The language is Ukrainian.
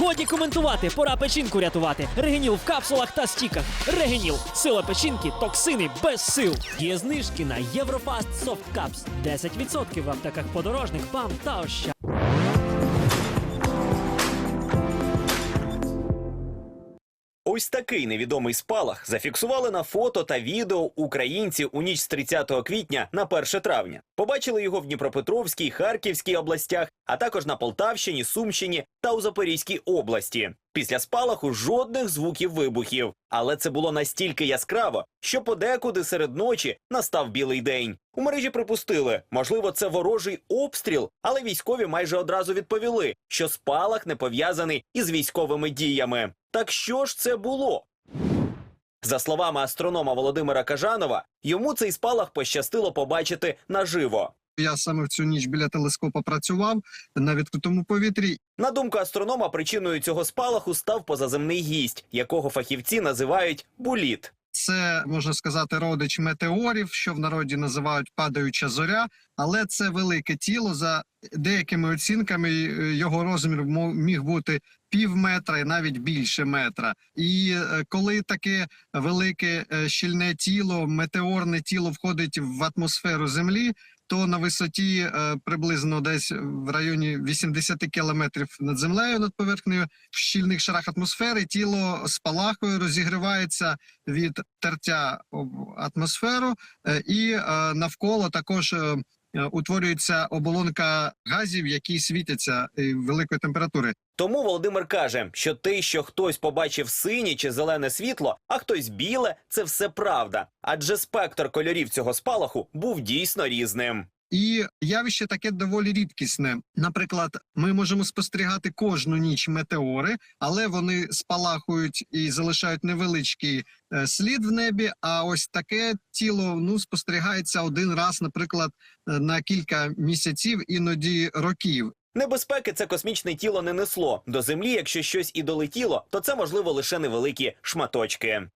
Годі коментувати, пора печінку рятувати. Регеніл в капсулах та стіках. Регеніл. Сила печінки, токсини без сил. Є знижки на Єврофаст Софт Капс. 10% в аптеках подорожник, ПАМ та Ощад. Ось такий невідомий спалах зафіксували на фото та відео українці у ніч з 30 квітня на 1 травня. Побачили його в Дніпропетровській, Харківській областях, а також на Полтавщині, Сумщині та у Запорізькій області. Після спалаху жодних звуків вибухів, але це було настільки яскраво, що подекуди серед ночі настав білий день. У мережі припустили, можливо, це ворожий обстріл, але військові майже одразу відповіли, що спалах не пов'язаний із військовими діями. Так що ж це було? За словами астронома Володимира Кажанова, йому цей спалах пощастило побачити наживо. Я саме в цю ніч біля телескопа працював на відкритому повітрі. На думку астронома, причиною цього спалаху став позаземний гість, якого фахівці називають буліт. Це можна сказати родич метеорів, що в народі називають падаюча зоря, але це велике тіло. За деякими оцінками е, його розмір міг бути пів метра і навіть більше метра. І е, коли таке велике е, щільне тіло, метеорне тіло входить в атмосферу Землі, то на висоті е, приблизно десь в районі 80 кілометрів над землею над поверхнею в щільних шарах атмосфери тіло спалахує, розігрівається від тертя в атмосферу, е, і е, навколо також. Е, Утворюється оболонка газів, які світяться е, великої температури. Тому Володимир каже, що те, що хтось побачив синє чи зелене світло, а хтось біле, це все правда. Адже спектр кольорів цього спалаху був дійсно різним. І явище таке доволі рідкісне. Наприклад, ми можемо спостерігати кожну ніч метеори, але вони спалахують і залишають невеличкий е, слід в небі. А ось таке тіло ну спостерігається один раз, наприклад, е, на кілька місяців, іноді років. Небезпеки це космічне тіло не несло. До землі, якщо щось і долетіло, то це можливо лише невеликі шматочки.